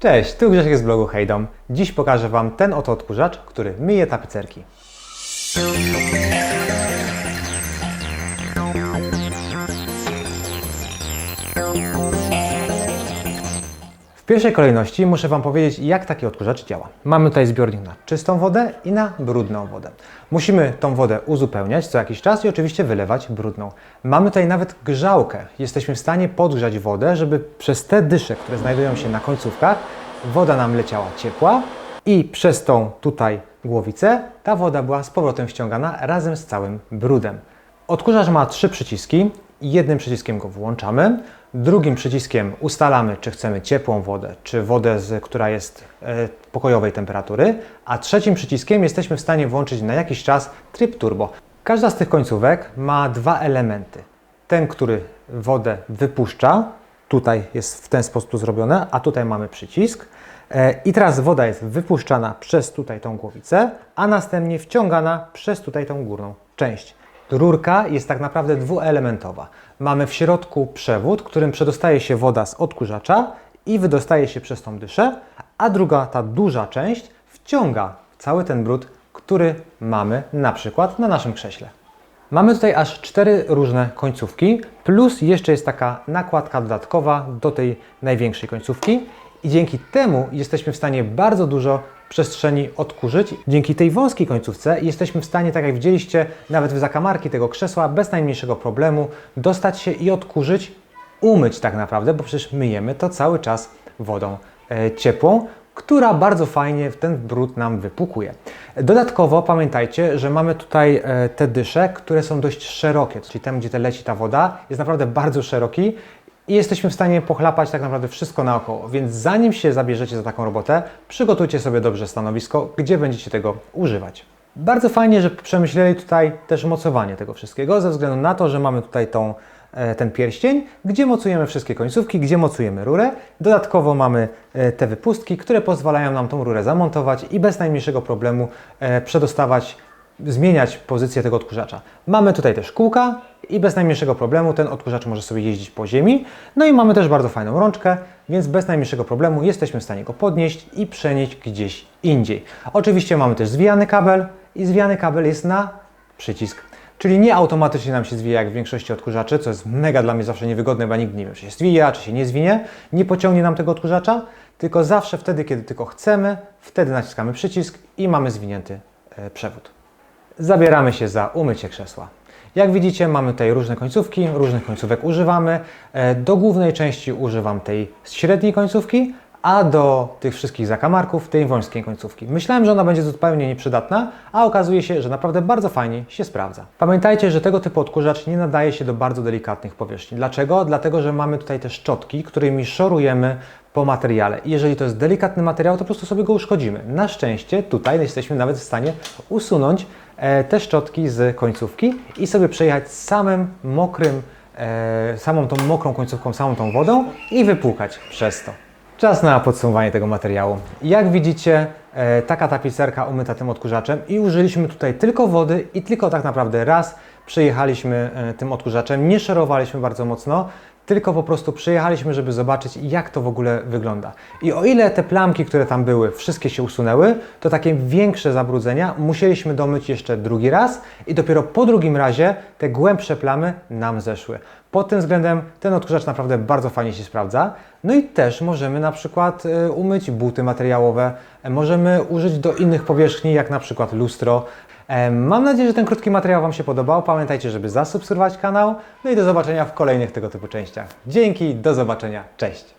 Cześć, tu Grzesiek z blogu Hejdom. Dziś pokażę Wam ten oto odkurzacz, który myje tapicerki. Pierwszej kolejności muszę Wam powiedzieć, jak taki odkurzacz działa. Mamy tutaj zbiornik na czystą wodę i na brudną wodę. Musimy tą wodę uzupełniać co jakiś czas i oczywiście wylewać brudną. Mamy tutaj nawet grzałkę. Jesteśmy w stanie podgrzać wodę, żeby przez te dysze, które znajdują się na końcówkach, woda nam leciała ciepła i przez tą tutaj głowicę ta woda była z powrotem ściągana razem z całym brudem. Odkurzacz ma trzy przyciski. Jednym przyciskiem go włączamy, drugim przyciskiem ustalamy, czy chcemy ciepłą wodę, czy wodę, z, która jest e, pokojowej temperatury, a trzecim przyciskiem jesteśmy w stanie włączyć na jakiś czas tryb turbo. Każda z tych końcówek ma dwa elementy. Ten, który wodę wypuszcza, tutaj jest w ten sposób zrobione, a tutaj mamy przycisk. E, I teraz woda jest wypuszczana przez tutaj tą głowicę, a następnie wciągana przez tutaj tą górną część. Rurka jest tak naprawdę dwuelementowa. Mamy w środku przewód, którym przedostaje się woda z odkurzacza i wydostaje się przez tą dyszę, a druga, ta duża część, wciąga cały ten brud, który mamy na przykład na naszym krześle. Mamy tutaj aż cztery różne końcówki, plus jeszcze jest taka nakładka dodatkowa do tej największej końcówki i dzięki temu jesteśmy w stanie bardzo dużo przestrzeni odkurzyć. Dzięki tej wąskiej końcówce jesteśmy w stanie, tak jak widzieliście, nawet w zakamarki tego krzesła, bez najmniejszego problemu dostać się i odkurzyć, umyć tak naprawdę, bo przecież myjemy to cały czas wodą e, ciepłą, która bardzo fajnie ten brud nam wypukuje. Dodatkowo pamiętajcie, że mamy tutaj e, te dysze, które są dość szerokie, czyli tam, gdzie te leci ta woda, jest naprawdę bardzo szeroki i jesteśmy w stanie pochlapać tak naprawdę wszystko naokoło. Więc zanim się zabierzecie za taką robotę, przygotujcie sobie dobrze stanowisko, gdzie będziecie tego używać. Bardzo fajnie, że przemyśleli tutaj też mocowanie tego wszystkiego, ze względu na to, że mamy tutaj tą, e, ten pierścień, gdzie mocujemy wszystkie końcówki, gdzie mocujemy rurę. Dodatkowo mamy e, te wypustki, które pozwalają nam tą rurę zamontować i bez najmniejszego problemu e, przedostawać zmieniać pozycję tego odkurzacza. Mamy tutaj też kółka i bez najmniejszego problemu ten odkurzacz może sobie jeździć po ziemi. No i mamy też bardzo fajną rączkę, więc bez najmniejszego problemu jesteśmy w stanie go podnieść i przenieść gdzieś indziej. Oczywiście mamy też zwijany kabel i zwijany kabel jest na przycisk. Czyli nie automatycznie nam się zwija jak w większości odkurzaczy, co jest mega dla mnie zawsze niewygodne, bo ja nigdy nie wiem, czy się zwija, czy się nie zwinie. Nie pociągnie nam tego odkurzacza, tylko zawsze wtedy, kiedy tylko chcemy, wtedy naciskamy przycisk i mamy zwinięty e, przewód zabieramy się za umycie krzesła. Jak widzicie, mamy tutaj różne końcówki, różnych końcówek używamy. E, do głównej części używam tej średniej końcówki, a do tych wszystkich zakamarków tej wąskiej końcówki. Myślałem, że ona będzie zupełnie nieprzydatna, a okazuje się, że naprawdę bardzo fajnie się sprawdza. Pamiętajcie, że tego typu odkurzacz nie nadaje się do bardzo delikatnych powierzchni. Dlaczego? Dlatego, że mamy tutaj te szczotki, którymi szorujemy po materiale. I jeżeli to jest delikatny materiał, to po prostu sobie go uszkodzimy. Na szczęście tutaj jesteśmy nawet w stanie usunąć te szczotki z końcówki i sobie przejechać samym mokrym, e, samą tą mokrą końcówką, samą tą wodą i wypłukać przez to. Czas na podsumowanie tego materiału. Jak widzicie, e, taka tapicerka umyta tym odkurzaczem i użyliśmy tutaj tylko wody i tylko tak naprawdę raz przejechaliśmy e, tym odkurzaczem, nie szerowaliśmy bardzo mocno, tylko po prostu przyjechaliśmy, żeby zobaczyć, jak to w ogóle wygląda. I o ile te plamki, które tam były, wszystkie się usunęły, to takie większe zabrudzenia musieliśmy domyć jeszcze drugi raz i dopiero po drugim razie te głębsze plamy nam zeszły. Pod tym względem ten odkurzacz naprawdę bardzo fajnie się sprawdza. No i też możemy na przykład e, umyć buty materiałowe, e, możemy użyć do innych powierzchni, jak na przykład lustro. Mam nadzieję, że ten krótki materiał Wam się podobał. Pamiętajcie, żeby zasubskrybować kanał. No i do zobaczenia w kolejnych tego typu częściach. Dzięki, do zobaczenia, cześć!